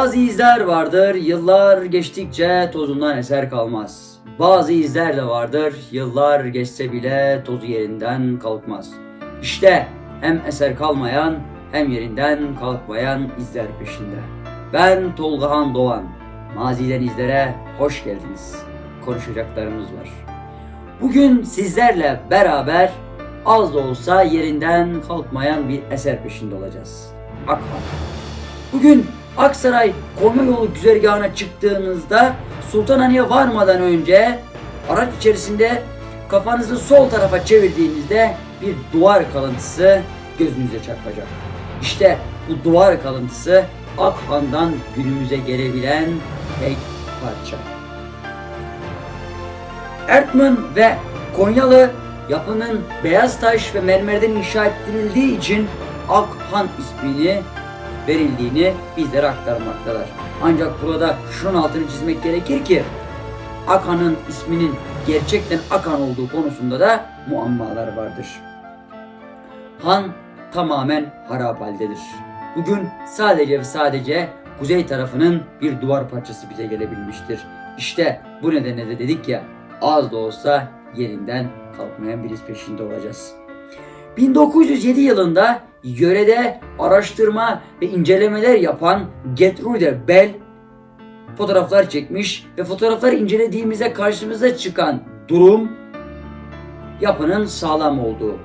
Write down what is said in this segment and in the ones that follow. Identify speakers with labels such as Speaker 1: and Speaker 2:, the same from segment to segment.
Speaker 1: Bazı izler vardır, yıllar geçtikçe tozundan eser kalmaz. Bazı izler de vardır, yıllar geçse bile tozu yerinden kalkmaz. İşte hem eser kalmayan hem yerinden kalkmayan izler peşinde. Ben Tolgahan Doğan. Maziden izlere hoş geldiniz. Konuşacaklarımız var. Bugün sizlerle beraber az da olsa yerinden kalkmayan bir eser peşinde olacağız. Akhan. Bugün Aksaray Konya yolu güzergahına çıktığınızda Sultanahmet'e varmadan önce araç içerisinde kafanızı sol tarafa çevirdiğinizde bir duvar kalıntısı gözünüze çarpacak. İşte bu duvar kalıntısı Akhan'dan günümüze gelebilen tek parça. Ertman ve Konyalı yapının beyaz taş ve mermerden inşa ettirildiği için Akhan ismini verildiğini bizlere aktarmaktalar. Ancak burada şunun altını çizmek gerekir ki Akan'ın isminin gerçekten Akan olduğu konusunda da muammalar vardır. Han tamamen harap haldedir. Bugün sadece ve sadece kuzey tarafının bir duvar parçası bize gelebilmiştir. İşte bu nedenle de dedik ya az da olsa yerinden kalkmayan bir iz peşinde olacağız. 1907 yılında yörede araştırma ve incelemeler yapan Gertrude Bell fotoğraflar çekmiş ve fotoğrafları incelediğimizde karşımıza çıkan durum yapının sağlam olduğu.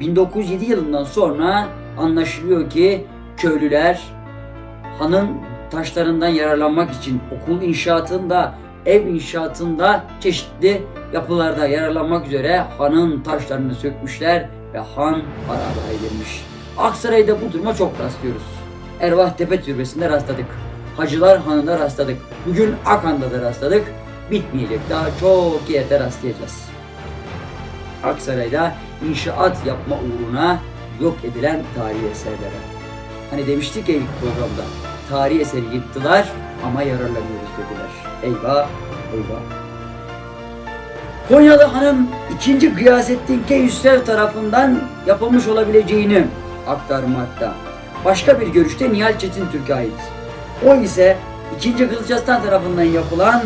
Speaker 1: 1907 yılından sonra anlaşılıyor ki köylüler hanın taşlarından yararlanmak için okul inşaatında, ev inşaatında çeşitli yapılarda yararlanmak üzere hanın taşlarını sökmüşler ve han haraba edilmiş. Aksaray'da bu duruma çok rastlıyoruz. Ervah Tepe Türbesi'nde rastladık. Hacılar Hanı'nda rastladık. Bugün Akan'da da rastladık. Bitmeyecek. Daha çok yerde rastlayacağız. Aksaray'da inşaat yapma uğruna yok edilen tarihi eserlere. Hani demiştik ya ilk programda. Tarihi eseri yıktılar ama yararlanıyoruz dediler. Eyvah, eyvah. Konyalı Hanım 2. Gıyasettin Keyhüsrev tarafından yapılmış olabileceğini aktarmakta. Başka bir görüşte Nihal Çetin Türk'e ait. O ise 2. Kılıç Arslan tarafından yapılan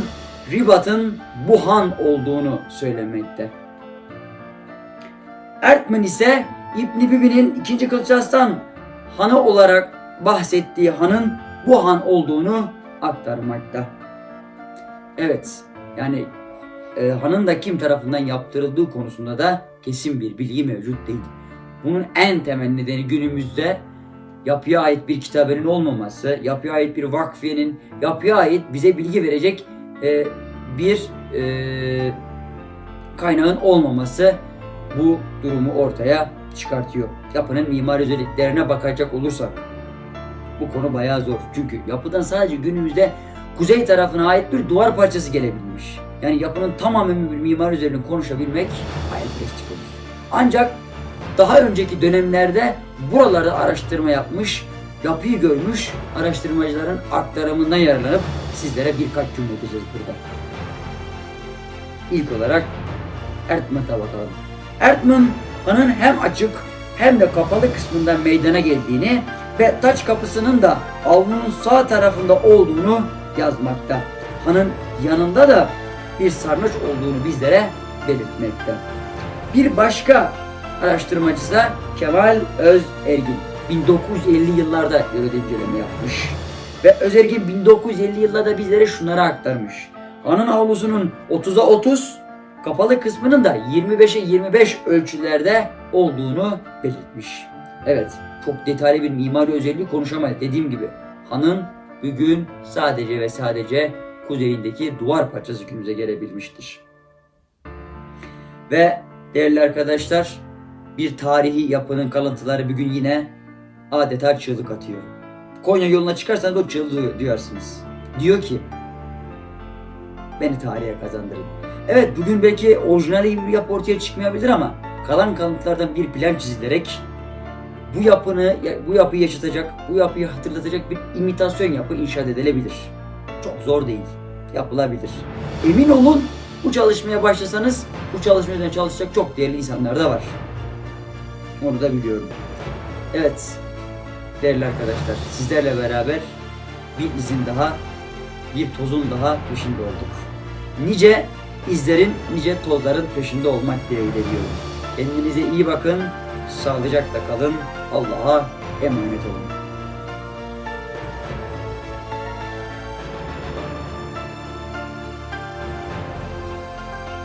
Speaker 1: Ribat'ın bu han olduğunu söylemekte. Ertmen ise İbn Bibi'nin 2. Kılıç Arslan hanı olarak bahsettiği hanın bu han olduğunu aktarmakta. Evet, yani e, hanın da kim tarafından yaptırıldığı konusunda da kesin bir bilgi mevcut değil. Bunun en temel nedeni günümüzde yapıya ait bir kitabenin olmaması, yapıya ait bir vakfiyenin, yapıya ait bize bilgi verecek e, bir e, kaynağın olmaması bu durumu ortaya çıkartıyor. Yapının mimari özelliklerine bakacak olursak bu konu bayağı zor. Çünkü yapıdan sadece günümüzde kuzey tarafına ait bir duvar parçası gelebilmiş. Yani yapının tamamen bir mimari üzerine konuşabilmek hayalperestlik olur. Ancak daha önceki dönemlerde buralarda araştırma yapmış, yapıyı görmüş araştırmacıların aktarımından yararlanıp sizlere birkaç cümle edeceğiz burada. İlk olarak Ertman'a bakalım. Hanın hem açık hem de kapalı kısmından meydana geldiğini ve taç kapısının da avlunun sağ tarafında olduğunu yazmakta. Hanın yanında da bir sarnıç olduğunu bizlere belirtmekte. Bir başka araştırmacısı da Kemal Öz Ergin. 1950 yıllarda yörede inceleme yapmış. Ve Özergin 1950 yıllarda bizlere şunları aktarmış. Hanın avlusunun 30'a 30, kapalı kısmının da 25'e 25 ölçülerde olduğunu belirtmiş. Evet, çok detaylı bir mimari özelliği konuşamayız. Dediğim gibi hanın bugün sadece ve sadece kuzeyindeki duvar parçası günümüze gelebilmiştir. Ve değerli arkadaşlar, bir tarihi yapının kalıntıları bugün yine adeta çığlık atıyor. Konya yoluna çıkarsanız o çığlığı duyarsınız. Diyor ki, beni tarihe kazandırın. Evet bugün belki orijinali bir yapı ortaya çıkmayabilir ama kalan kalıntılardan bir plan çizilerek bu yapını, bu yapıyı yaşatacak, bu yapıyı hatırlatacak bir imitasyon yapı inşa edilebilir. Çok zor değil, yapılabilir. Emin olun bu çalışmaya başlasanız bu çalışma üzerine çalışacak çok değerli insanlar da var. Onu da biliyorum. Evet, değerli arkadaşlar, sizlerle beraber bir izin daha, bir tozun daha peşinde olduk. Nice izlerin, nice tozların peşinde olmak dileğiyle diyorum. Kendinize iyi bakın, sağlıcakla kalın, Allah'a emanet olun.